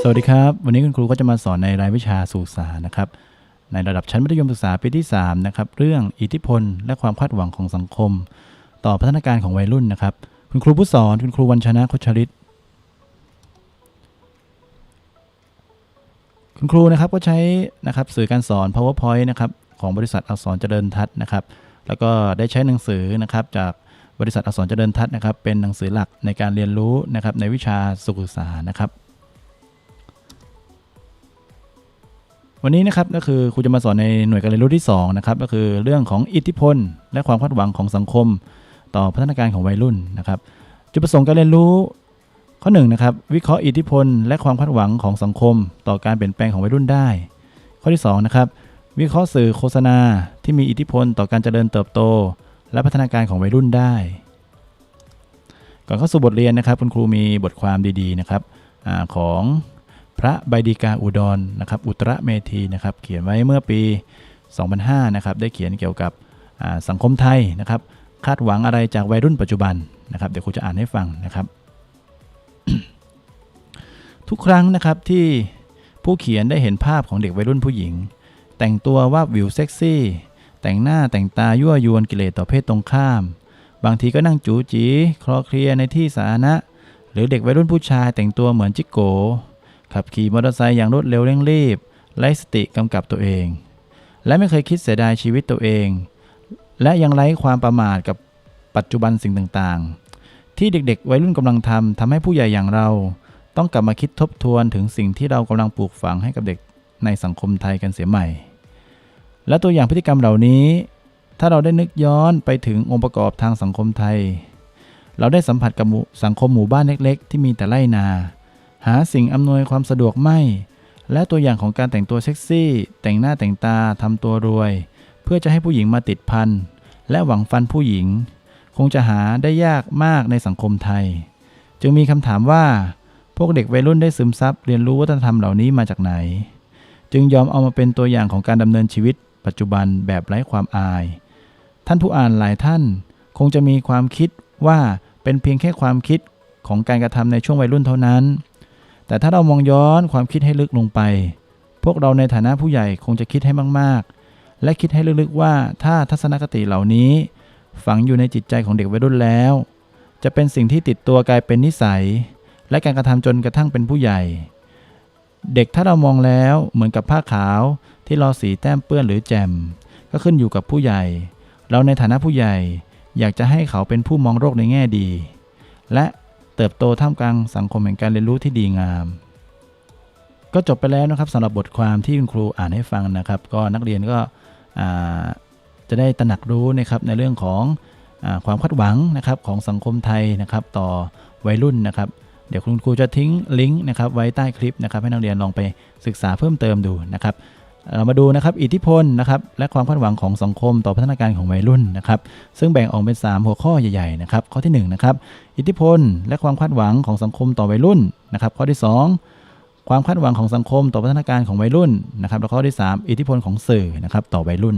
สวัสดีครับ วันนี้คุณครูก็จะมาสอนในรายวิชาสื่อสารนะครับ ในระดับชั้นมัธยมศึกษาปีที่3นะครับเรื่องอิทธิพล และความคาดหวังของสังคม ต่อพัฒนาการของวัยรุ่นนะครับ คุณครูผู้สอนคุณครูวันชนะโคชริตคุณครูนะครับก็ใช้นะครับสื่อการสอน powerpoint นะครับของบริษัทอักษรเจริญทัศน์นะครับ แล้วก็ได้ใช้หนังสือนะครับจาก บริษัทอักษรเจริญทัศน์นะครับเป็นหนังสือหลักในการเรียนรู้นะครับในวิชาสุขศึกษานะครับ วันนี้นะครับก็คือครูจะมาสอนในหน่วยการเรียนรู้ที่2นะครับก็คือเรื่องของอิทธิพล และความคาดหวังของสังคม ต่อพัฒนาการของวัยรุ่นนะครับ จุดประสงค์การเรียนรู้ข้อ1นงนะครับวิเคราะห์อิทธิพล และความคาดหวังของสังคม ต่อการเปลี่ยนแปลงของวัยรุ่นได้ ข้อที่2นะครับวิเคราะห์สื่อโฆษณาที่มีอิทธิพลต่อการเจริญเติบโต และพัฒนาการของวัยรุ่นได้ ก่อนเข้าสู่บทเรียนนะครับ คุณครูมีบทความดีๆนะครับอของพระใบดีกาอุดรนะครับ อุตรเมธีนะครับ เขียนไว้เมื่อปี 2005 นะครับ ได้เขียนเกี่ยวกับสังคมไทยนะครับ คาดหวังอะไรจากวัยรุ่นปัจจุบันนะครับ เดี๋ยวครูจะอ่านให้ฟังนะครับ ทุกครั้งนะครับที่ผู้เขียนได้เห็นภาพของเด็กวัยรุ่นผู้หญิง แต่งตัวว่าวิวเซ็กซี่ แต่งหน้าแต่งตายั่วยวนกิเลสต่อเพศตรงข้าม บางทีก็นั่งจูจีคลอเคลียในที่สาธารณะ หรือเด็กวัยรุ่นผู้ชายแต่งตัวเหมือนจิกโก ขับขี่มอเตอร์ไซค์อย่างรวดเร็วเร่งรีบไร้สติกำกับตัวเอง และไม่เคยคิดเสียดายชีวิตตัวเอง และยังไร้ความประมาทกับปัจจุบันสิ่งต่างๆ ที่เด็กๆ วัยรุ่นกำลังทำทำให้ผู้ใหญ่อย่างเรา ต้องกลับมาคิดทบทวนถึงสิ่งที่เรากำลังปลูกฝังให้กับเด็กในสังคมไทยกันเสียใหม่ และตัวอย่างพฤติกรรมเหล่านี้ ถ้าเราได้นึกย้อนไปถึงองค์ประกอบทางสังคมไทย เราได้สัมผัสกับสังคมหมู่บ้านเล็ก ๆ ที่มีแต่ไร่นา หาสิ่งอำนวยความสะดวกไม่ และตัวอย่างของการแต่งตัวเซ็กซี่ แต่งหน้าแต่งตาทำตัวรวย เพื่อจะให้ผู้หญิงมาติดพันและหวังฟันผู้หญิง คงจะหาได้ยากมากในสังคมไทย จึงมีคำถามว่า พวกเด็กวัยรุ่นได้ซึมซับเรียนรู้วัฒนธรรมเหล่านี้มาจากไหน จึงยอมเอามาเป็นตัวอย่างของการดำเนินชีวิต ปัจจุบันแบบไร้ความอาย ท่านผู้อ่านหลายท่าน คงจะมีความคิดว่าเป็นเพียงแค่ความคิดของการกระทำในช่วงวัยรุ่นเท่านั้น แต่ถ้าเรามองย้อนความคิดให้ลึกลงไป พวกเราในฐานะผู้ใหญ่คงจะคิดให้มาก ๆ และคิดให้ลึกๆว่าถ้าทัศนคติเหล่านี้ ฝังอยู่ในจิตใจของเด็กวัยรุ่นแล้ว จะเป็นสิ่งที่ติดตัวกลายเป็นนิสัย และการกระทำจนกระทั่งเป็นผู้ใหญ่ เด็กถ้าเรามองแล้วเหมือนกับผ้าขาวที่รอสีแต้มเปื้อนหรือแจ่มก็ขึ้นอยู่กับผู้ใหญ่ เราในฐานะผู้ใหญ่อยากจะให้เขาเป็นผู้มองโลกในแง่ดี และเติบโตท่ามกลางสังคมแห่งการเรียนรู้ที่ดีงาม ก็จบไปแล้วนะครับสำหรับบทความที่คุณครูอ่านให้ฟังนะครับ ก็นักเรียนก็จะได้ตระหนักรู้นะครับในเรื่องของอความคาดหวังนะครับของสังคมไทยนะครับ ต่อวัยรุ่นนะครับ เดี๋ยวคุณครูจะทิ้งลิงก์นะครับไว้ใต้คลิปนะครับให้นักเรียนลองไปศึกษาเพิ่มเติมดูนะครับเรามาดูนะครับอิทธิพลนะครับและความคาดหวังของสังคมต่อพัฒนาการของวัยรุ่นนะครับซึ่งแบ่งออกเป็น 3 หัวข้อใหญ่ๆนะครับข้อที่1นะครับอิทธิพล และความคาดหวังของสังคมต่อวัยรุ่นนะครับข้อที่ 2 ความคาดหวังของสังคมต่อพัฒนาการของวัยรุ่นนะครับและข้อที่ 3 อิทธิพลของสื่อนะครับต่อวัยรุ่น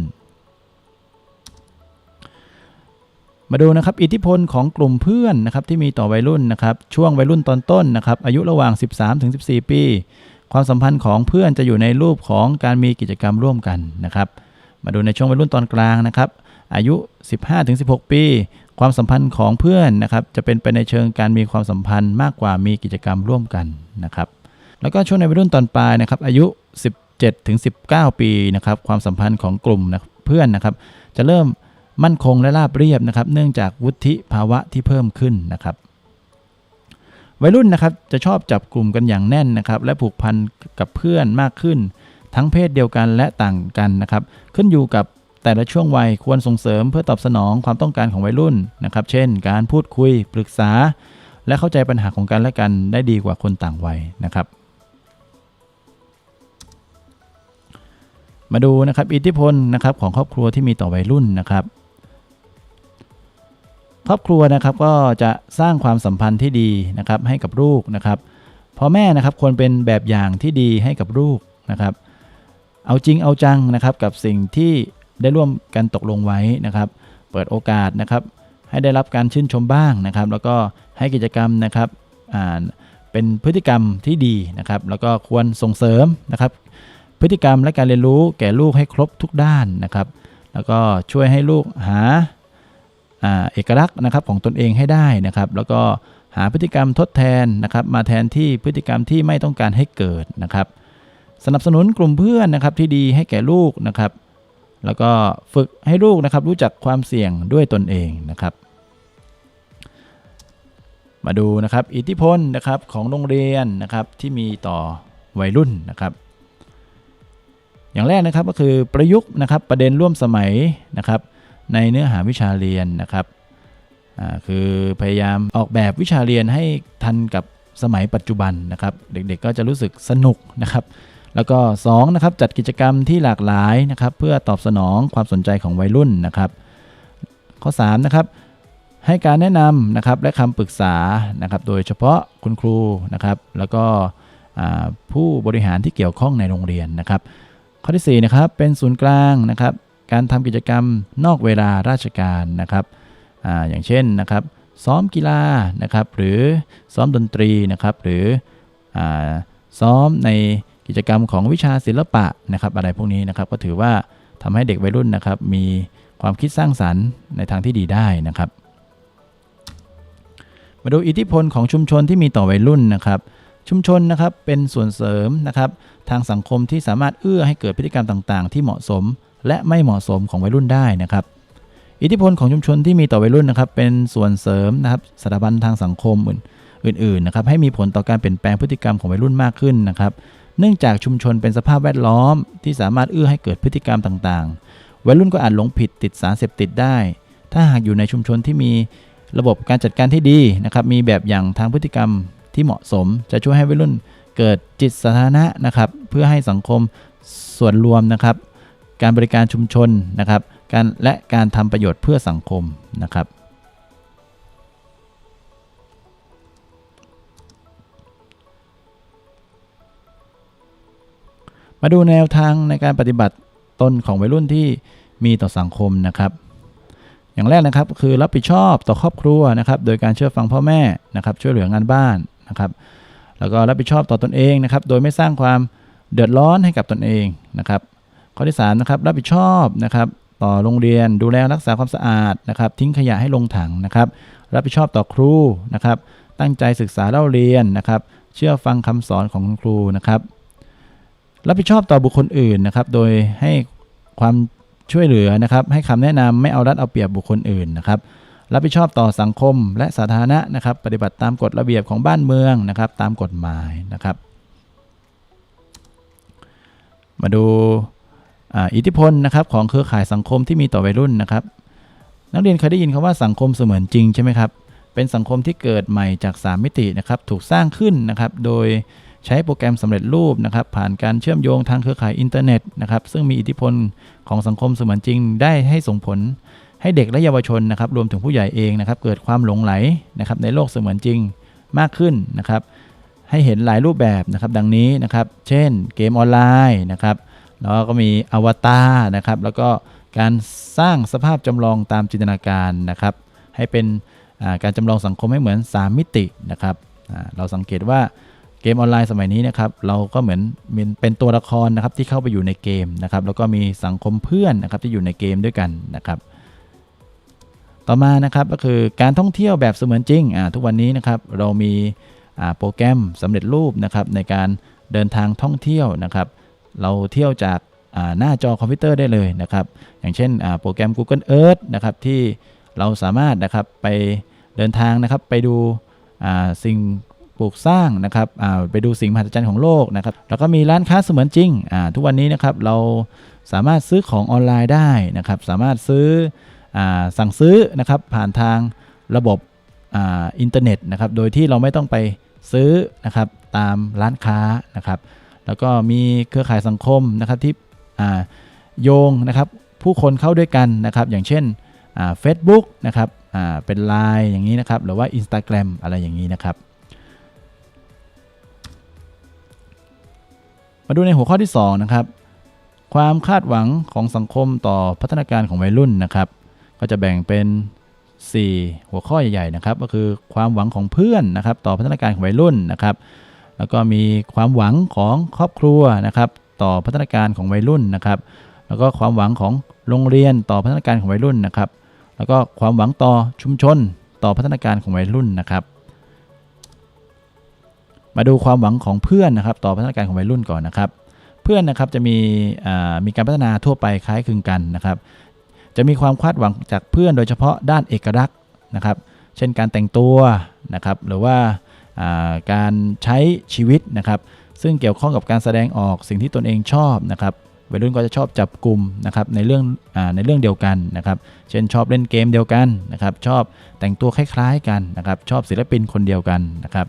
มาดูนะครับอิทธิพลของกลุ่มเพื่อนนะครับที่มีต่อวัยรุ่นนะครับช่วงวัยรุ่นตอนต้นนะครับอายุระหว่าง 13-14 ปี ความสัมพันธ์ของเพื่อนจะอยู่ในรูปของการมีกิจกรรมร่วมกันนะครับมาดูในช่วงวัยรุ่นตอนกลางนะครับอายุ 15-16 ปี ความสัมพันธ์ของเพื่อนนะครับจะเป็นไปในเชิงการมีความสัมพันธ์มากกว่ามีกิจกรรมร่วมกันนะครับแล้วก็ช่วงในวัยรุ่นตอนปลายนะครับอายุ 17-19 ปีนะครับความสัมพันธ์ของกลุ่มนะเพื่อนนะครับจะเริ่ม มั่นคงและราบเรียบนะครับ เนื่องจากวุฒิภาวะที่เพิ่มขึ้นนะครับวัยรุ่นนะครับจะชอบจับกลุ่มกันอย่างแน่นนะครับ และผูกพันกับเพื่อนมากขึ้น ทั้งเพศเดียวกันและต่างกันนะครับ ขึ้นอยู่กับแต่ละช่วงวัยควรส่งเสริมเพื่อตอบสนองความต้องการของวัยรุ่นนะครับ เช่น การพูดคุยปรึกษา และเข้าใจปัญหาของกันและกันได้ดีกว่าคนต่างวัยนะครับ มาดูนะครับอิทธิพลนะครับของครอบครัวที่มีต่อวัยรุ่นนะครับ ครอบครัวนะครับก็จะสร้างความสัมพันธ์ที่ดีนะครับให้กับลูกนะครับพ่อแม่นะครับควรเป็นแบบอย่างที่ดีให้กับลูกนะครับ เอาจริงเอาจังนะครับกับสิ่งที่ได้ร่วมกันตกลงไว้นะครับ เปิดโอกาสนะครับ ให้ได้รับการชื่นชมบ้างนะครับ แล้วก็ให้กิจกรรมนะครับอ่าเป็นพฤติกรรมที่ดีนะครับ แล้วก็ควรส่งเสริมนะครับ พฤติกรรมและการเรียนรู้แก่ลูกให้ครบทุกด้านนะครับ แล้วก็ช่วยให้ลูกหาอ่า เอกลักษณ์นะครับของตนเองให้ได้นะครับ แล้วก็หาพฤติกรรมทดแทนนะครับมาแทนที่พฤติกรรมที่ไม่ต้องการให้เกิดนะครับ สนับสนุนกลุ่มเพื่อนนะครับที่ดีให้แก่ลูกนะครับ แล้วก็ฝึกให้ลูกนะครับรู้จักความเสี่ยงด้วยตนเองนะครับ มาดูนะครับอิทธิพลนะครับของโรงเรียนนะครับที่มีต่อวัยรุ่นนะครับ อย่างแรกนะครับก็คือประยุกต์นะครับประเด็นร่วมสมัยนะครับ ในเนื้อหาวิชาเรียนนะครับคือพยายามออกแบบวิชาเรียนให้ทันกับสมัยปัจจุบันนะครับ เด็กๆก็จะรู้สึกสนุกนะครับ แล้วก็2นะครับจัดกิจกรรมที่หลากหลายนะครับ เพื่อตอบสนองความสนใจของวัยรุ่นนะครับ ข้อ3นะครับให้การแนะนำนะครับและคำปรึกษานะครับ โดยเฉพาะคุณครูนะครับ แล้วก็ผู้บริหารที่เกี่ยวข้องในโรงเรียนนะครับ ข้อที่4นะครับเป็นศูนย์กลางนะครับ การทำกิจกรรมนอกเวลาราชการนะครับออย่างเช่นนะครับ ซ้อมกีฬานะครับ หรือซ้อมดนตรีนะครับ หรืออซ้อมในกิจกรรมของวิชาศิลปะนะครับ อะไรพวกนี้นะครับ ก็ถือว่าทำให้เด็กวัยรุ่นนะครับ มีความคิดสร้างสรรค์ในทางที่ดีได้นะครับ มาดูอิทธิพลของชุมชนที่มีต่อวัยรุ่นนะครับ ชุมชนนะครับเป็นส่วนเสริมนะครับ ทางสังคมที่สามารถเอื้อให้เกิดพฤติกรรมต่าง ๆ ที่เหมาะสม และไม่เหมาะสมของวัยรุ่นได้นะครับอิทธิพลของชุมชนที่มีต่อวัยรุ่นนะครับเป็นส่วนเสริมนะครับสถาบันทางสังคมอื่นๆนะครับให้มีผลต่อการเปลี่ยนแปลงพฤติกรรมของวัยรุ่นมากขึ้นนะครับเนื่องจากชุมชนเป็นสภาพแวดล้อม ที่สามารถเอื้อให้เกิดพฤติกรรมต่างๆ วัยรุ่นก็อาจหลงผิดติดสารเสพติดได้ ถ้าหากอยู่ในชุมชนที่มีระบบการจัดการที่ดีนะครับมีแบบอย่างทางพฤติกรรมที่เหมาะสม จะช่วยให้วัยรุ่นเกิดจิตสาธารณะนะครับเพื่อให้สังคมส่วนรวมนะครับ การบริการชุมชนนะครับการและการทำประโยชน์เพื่อสังคมนะครับมาดูแนวทางในการปฏิบัติตนของวัยรุ่นที่มีต่อสังคมนะครับ อย่างแรกนะครับคือรับผิดชอบต่อครอบครัวนะครับ โดยการเชื่อฟังพ่อแม่นะครับ ช่วยเหลืองานบ้านนะครับ แล้วก็รับผิดชอบต่อตนเองนะครับ โดยไม่สร้างความเดือดร้อนให้กับตนเองนะครับ ข้อที่3นะครับรับผิดชอบนะครับต่อโรงเรียนดูแลรักษาความสะอาดนะครับ ทิ้งขยะให้ลงถังนะครับ รับผิดชอบต่อครูนะครับ ตั้งใจศึกษาเล่าเรียนนะครับ เชื่อฟังคำสอนของคุณครูนะครับ รับผิดชอบต่อบุคคลอื่นนะครับ โดยให้ความช่วยเหลือนะครับ ให้คำแนะนำไม่เอารัดเอาเปรียบบุคคลอื่นนะครับ รับผิดชอบต่อสังคมและสาธารณะนะครับ ปฏิบัติตามกฎระเบียบของบ้านเมืองนะครับ ตามกฎหมายนะครับ มาดู อิทธิพลนะครับของเครือข่ายสังคมที่มีต่อวัยรุ่นนะครับ นักเรียนเคยได้ยินคำว่าสังคมเสมือนจริงใช่ไหมครับ เป็นสังคมที่เกิดใหม่จาก 3 มิตินะครับ ถูกสร้างขึ้นนะครับ โดยใช้โปรแกรมสำเร็จรูปนะครับ ผ่านการเชื่อมโยงทางเครือข่ายอินเทอร์เน็ตนะครับ ซึ่งมีอิทธิพลของสังคมเสมือนจริง ได้ให้ส่งผลให้เด็กและเยาวชนนะครับ รวมถึงผู้ใหญ่เองนะครับ เกิดความหลงไหลนะครับในโลกเสมือนจริงมากขึ้นนะครับ ให้เห็นหลายรูปแบบนะครับ ดังนี้นะครับ เช่น เกมออนไลน์นะครับ แล้วก็มีอวตารนะครับ แล้วก็การสร้างสภาพจำลองตามจินตนาการนะครับ ให้เป็นการจำลองสังคมให้เหมือน 3 มิตินะครับเราสังเกตว่าเกมออนไลน์สมัยนี้นะครับเราก็เหมือนเป็นตัวละครนะครับที่เข้าไปอยู่ในเกมนะครับ แล้วก็มีสังคมเพื่อนนะครับที่อยู่ในเกมด้วยกันนะครับ ต่อมานะครับก็คือการท่องเที่ยวแบบเสมือนจริงทุกวันนี้นะครับเรามีโปรแกรมสำเร็จรูปนะครับในการเดินทางท่องเที่ยวนะครับ เราเที่ยวจากหน้าจอคอมพิวเตอร์ได้เลยนะครับ อย่างเช่นโปรแกรม Google Earth นะครับที่เราสามารถนะครับไปเดินทางนะครับไปดูสิ่งปลูกสร้างนะครับไปดูสิ่งมหัศจรรย์ของโลกนะครับแล้วก็มีร้านค้าเสมือนจริง ทุกวันนี้นะครับเราสามารถซื้อของออนไลน์ได้นะครับ สามารถซื้ออสั่งซื้อนะครับผ่านทางระบบออินเทอร์เน็ตนะครับ โดยที่เราไม่ต้องไปซื้อนะครับตามร้านค้านะครับ แล้วก็มีเครือข่ายสังคมนะครับที่โยงนะครับผู้คนเข้าด้วยกันนะครับอย่างเช่นเฟซบุ๊กนะครับเป็น Line อย่างนี้นะครับหรือว่า Instagram อะไรอย่างนี้นะครับ มาดูในหัวข้อที่2นะครับความคาดหวังของสังคมต่อพัฒนาการของวัยรุ่นนะครับ ก็จะแบ่งเป็น 4 หัวข้อใหญ่ๆนะครับ ก็คือความหวังของเพื่อนนะครับ ต่อพัฒนาการของวัยรุ่นนะครับ แล้วก็มีความหวังของครอบครัวนะครับ ต่อพัฒนาการของวัยรุ่นนะครับ แล้วก็ความหวังของโรงเรียนต่อพัฒนาการของวัยรุ่นนะครับ แล้วก็ความหวังต่อชุมชน ต่อพัฒนาการของวัยรุ่นนะครับ มาดูความหวังของเพื่อนนะครับ ต่อพัฒนาการของวัยรุ่นก่อนนะครับ เพื่อนนะครับจะมีมีการพัฒนาทั่วไปคล้ายคลึงกันนะครับ จะมีความคาดหวังจากเพื่อนโดยเฉพาะด้านเอกลักษณ์นะครับ เช่นการแต่งตัวนะครับ หรือว่า การใช้ชีวิตนะครับ ซึ่งเกี่ยวข้องกับการแสดงออกสิ่งที่ตนเองชอบนะครับวัยรุ่นก็จะชอบจับกลุ่มนะครับในเรื่องอในเรื่องเดียวกันนะครับ เช่นชอบเล่นเกมเดียวกันนะครับ ชอบแต่งตัวคล้ายๆกันนะครับ ชอบศิลปินคนเดียวกันนะครับ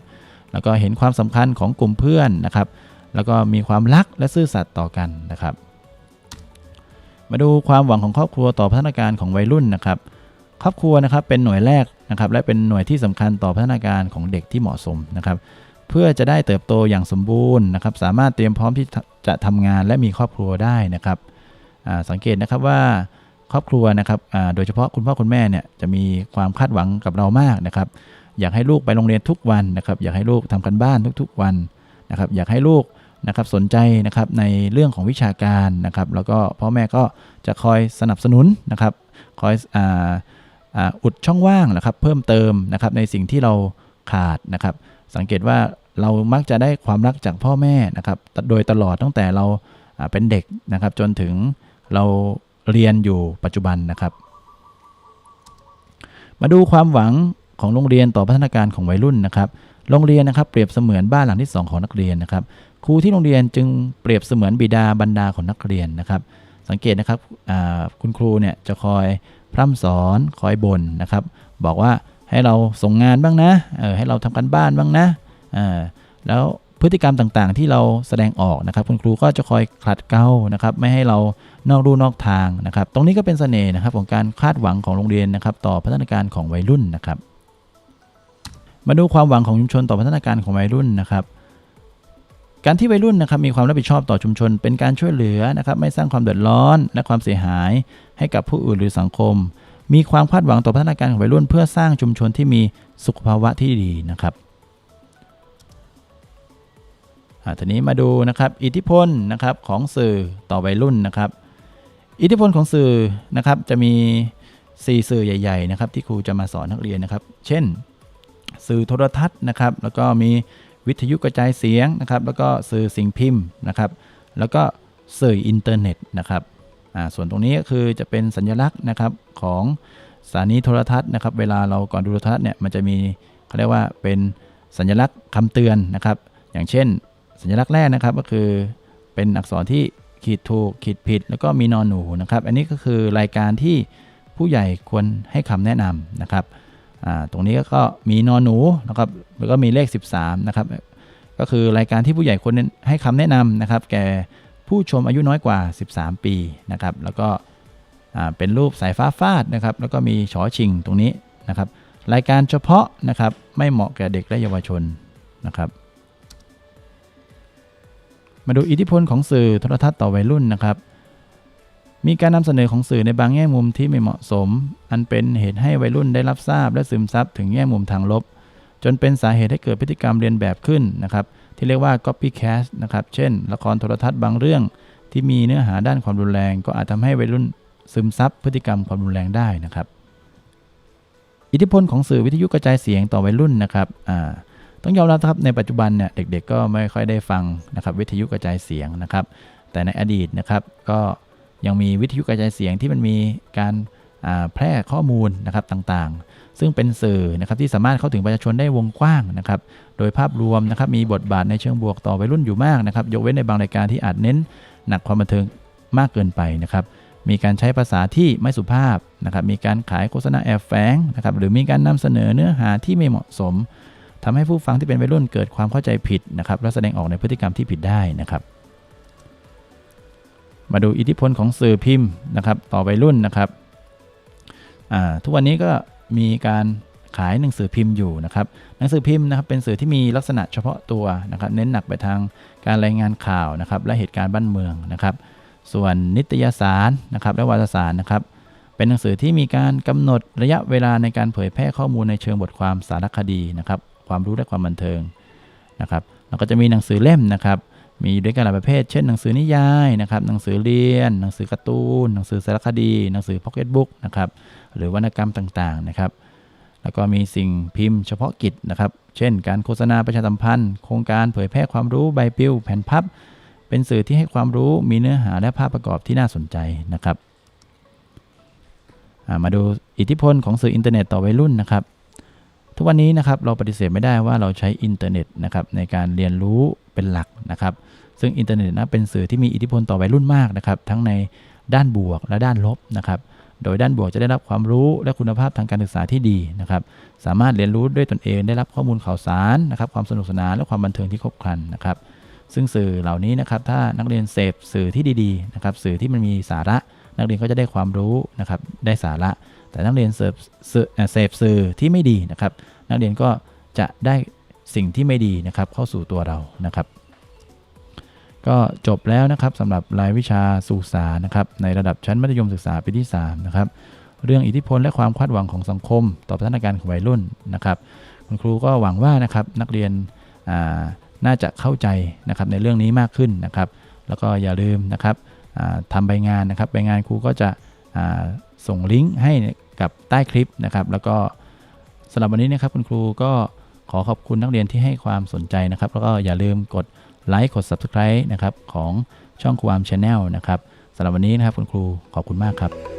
แล้วก็เห็นความสำคัญของกลุ่มเพื่อนนะครับ แล้วก็มีความรักและซื่อสัตย์ต่อกันนะครับ มาดูความหวังของครอบครัวต่อพัฒนาการของวัยรุ่นนะครับ ครอบครัวนะครับเป็นหน่วยแรก นะครับและเป็นหน่วยที่สำคัญต่อพัฒนาการของเด็กที่เหมาะสมนะครับเพื่อจะได้เติบโตอย่างสมบูรณ์นะครับสามารถเตรียมพร้อมที่จะทำงานและมีครอบครัวได้นะครับสังเกตนะครับว่าครอบครัวนะครับโดยเฉพาะคุณพ่อคุณแม่เนี่ยจะมีความคาดหวังกับเรามากนะครับ อยากให้ลูกไปโรงเรียนทุกวันนะครับ อยากให้ลูกทำกันบ้านทุกๆวันนะครับ อยากให้ลูกนะครับสนใจนะครับในเรื่องของวิชาการนะครับ แล้วก็พ่อแม่ก็จะคอยสนับสนุนนะครับ คอยอ อุดช่องว่างนะครับเพิ่มเติมนะครับในสิ่งที่เราขาดนะครับ สังเกตว่าเรามักจะได้ความรักจากพ่อแม่นะครับโดยตลอดตั้งแต่เราเป็นเด็กนะครับ จนถึงเราเรียนอยู่ปัจจุบันนะครับ มาดูความหวังของโรงเรียนต่อพัฒนาการของวัยรุ่นนะครับ โรงเรียนนะครับเปรียบเสมือนบ้านหลังที่ 2 ของนักเรียนนะครับ ครูที่โรงเรียนจึงเปรียบเสมือนบิดาบรรดาของนักเรียนนะครับ สังเกตนะครับคุณครูเนี่ยจะคอย พร่ำสอนคอยบ่นนะครับ บอกว่าให้เราส่งงานบ้างนะเออให้เราทำกันบ้านบ้างนะแล้วพฤติกรรมต่างๆ ที่เราแสดงออกนะครับ คุณครูก็จะคอยขัดเกลานะครับ ไม่ให้เรานอกรูนอกทางนะครับ ตรงนี้ก็เป็นสเสน่ห์นะครับของการคาดหวังของโรงเรียนนะครับ ต่อพัฒนาการของวัยรุ่นนะครับ มาดูความหวังของชุมชนต่อพัฒนาการของวัยรุ่นนะครับ การที่วัยรุ่นนะครับมีความรับผิดชอบต่อชุมชน เป็นการช่วยเหลือนะครับไม่สร้างความเดือดร้อน และความเสียหายให้กับผู้อื่นหรือสังคม มีความคาดหวังต่อพัฒนาการของวัยรุ่น เพื่อสร้างชุมชนที่มีสุขภาวะที่ดีนะครับทีนี้มาดูนะครับอิทธิพลนะครับของสื่อต่อวัยรุ่นนะครับ อิทธิพลของสื่อนะครับจะมี 4 สื่อใหญ่ๆนะครับที่ครูจะมาสอนนักเรียนนะครับ เช่น สื่อโทรทัศน์นะครับ แล้วก็มี วิทยุกระจายเสียงนะครับ แล้วก็สื่อสิ่งพิมพ์นะครับ แล้วก็สื่ออินเทอร์เน็ตนะครับส่วนตรงนี้ก็คือจะเป็นสัญลักษณ์นะครับของสถานีโทรทัศน์นะครับ เวลาเราก่อนดูโทรทัศน์เนี่ยมันจะมีเขาเรียกว่าเป็นสัญลักษณ์คำเตือนนะครับ อย่างเช่น สัญลักษณ์แรกนะครับก็คือเป็นอักษรที่ขีดถูกขีดผิด แล้วก็มีนอนหนูนะครับ อันนี้ก็คือรายการที่ผู้ใหญ่ควรให้คำแนะนำนะครับ ตรงนี้ก็มีนอนหนูนะครับแล้วก็มีเลข 13นะครับก็คือรายการที่ผู้ใหญ่ควรให้คำแนะนำนะครับ แก่ผู้ชมอายุน้อยกว่า 13 ปีนะครับ แล้วก็เป็นรูปสายฟ้าฟาดนะครับ แล้วก็มีชอชิงตรงนี้นะครับ รายการเฉพาะนะครับไม่เหมาะแก่เด็กและเยาวชนนะครับ มาดูอิทธิพลของสื่อโทรทัศน์ต่อวัยรุ่นนะครับ มีการนำเสนอของสื่อในบางแง่มุมที่ไม่เหมาะสม อันเป็นเหตุให้วัยรุ่นได้รับทราบและซึมซับถึงแง่มุมทางลบ จนเป็นสาเหตุให้เกิดพฤติกรรมเรียนแบบขึ้นนะครับ ที่เรียกว่า copycat นะครับ เช่น ละครโทรทัศน์บางเรื่อง ที่มีเนื้อหาด้านความรุนแรง ก็อาจทำให้วัยรุ่นซึมซับพฤติกรรมความรุนแรงได้นะครับ อิทธิพลของสื่อวิทยุกระจายเสียงต่อวัยรุ่นนะครับอ่าต้องยอมรับครับในปัจจุบันเนี่ยเด็กๆ ก็ไม่ค่อยได้ฟังนะครับวิทยุกระจายเสียงนะครับ แต่ในอดีตนะครับก็ ยังมีวิทยุกระจายเสียงที่มันมีการแพร่ข้อมูลนะครับต่างๆ ซึ่งเป็นสื่อนะครับที่สามารถเข้าถึงประชาชนได้วงกว้างนะครับ โดยภาพรวมนะครับมีบทบาทในเชิงบวกต่อวัยรุ่นอยู่มากนะครับ ยกเว้นในบางรายการที่อาจเน้นหนักความบันเทิงมากเกินไปนะครับ มีการใช้ภาษาที่ไม่สุภาพนะครับ มีการขายโฆษณาแอบแฝงนะครับ หรือมีการนำเสนอเนื้อหาที่ไม่เหมาะสมทำให้ผู้ฟังที่เป็นวัยรุ่นเกิดความเข้าใจผิดนะครับ และแสดงออกในพฤติกรรมที่ผิดได้นะครับ มาดูอิทธิพลของสื่อพิมพ์นะครับต่อวัยรุ่นนะครับทุกวันนี้ก็มีการขายหนังสือพิมพ์อยู่นะครับหนังสือพิมพ์นะครับเป็นสื่อที่มีลักษณะเฉพาะตัวนะครับเน้นหนักไปทางการรายงานข่าวนะครับและเหตุการณ์บ้านเมืองนะครับ ส่วนนิตยสารนะครับและวารสารนะครับ เป็นหนังสือที่มีการกำหนดระยะเวลาในการเผยแพร่ข้อมูลในเชิงบทความสารคดีนะครับความรู้และความบันเทิงนะครับแล้วก็จะมีหนังสือเล่มนะครับ มีด้วยกันหลายประเภท เช่นหนังสือนิยายนะครับ หนังสือเรียน หนังสือการ์ตูน หนังสือสารคดี หนังสือพ็อกเก็ตบุ๊กนะครับ หรือวรรณกรรมต่างๆนะครับ แล้วก็มีสิ่งพิมพ์เฉพาะกิจนะครับ เช่น การโฆษณาประชาสัมพันธ์ โครงการเผยแพร่ความรู้ใบปลิวแผ่นพับ เป็นสื่อที่ให้ความรู้ มีเนื้อหาและภาพประกอบที่น่าสนใจนะครับ มาดูอิทธิพลของสื่ออินเทอร์เน็ตต่อวัยรุ่นนะครับ ทุกวันนี้นะครับเราปฏิเสธไม่ได้ว่าเราใช้อินเทอร์เน็ตนะครับในการเรียนรู้เป็นหลักนะครับ ซึ่งอินเทอร์เน็ตนะเป็นสื่อที่มีอิทธิพลต่อวัยรุ่นมากนะครับทั้งในด้านบวกและด้านลบนะครับโดยด้านบวกจะได้รับความรู้และคุณภาพทางการศึกษาที่ดีนะครับ สามารถเรียนรู้ด้วยตนเองได้รับข้อมูลข่าวสารนะครับ ความสนุกสนานและความบันเทิงที่ครบครันนะครับ ซึ่งสื่อเหล่านี้นะครับ ถ้านักเรียนเสพสื่อที่ดีๆนะครับ สื่อที่มันมีสาระ นักเรียนก็จะได้ความรู้นะครับ ได้สาระ แต่นักเรียนเสพสื่อเสพสื่อที่ไม่ดีนะครับ นักเรียนก็จะได้สิ่งที่ไม่ดีนะครับเข้าสู่ตัวเรานะครับ ก็จบแล้วนะครับสำหรับรายวิชาสื่อสารนะครับในระดับชั้นมัธยมศึกษาปีที่3นะครับเรื่องอิทธิพลและความคาดหวังของสังคม ต่อพัฒนาการของวัยรุ่นนะครับคุณครูก็หวังว่านะครับนักเรียนน่าจะเข้าใจนะครับในเรื่องนี้มากขึ้นนะครับ แล้วก็อย่าลืมนะครับทำใบงานนะครับใบงานครูก็จะส่งลิงก์ให้ กับใต้คลิปนะครับ แล้วก็สำหรับวันนี้นะครับคุณครูก็ขอขอบคุณนักเรียนที่ให้ความสนใจนะครับ แล้วก็อย่าลืมกดไลค์กด Subscribe นะครับของช่องครูอามชาแนลนะครับสำหรับวันนี้นะครับคุณครูขอบคุณมากครับ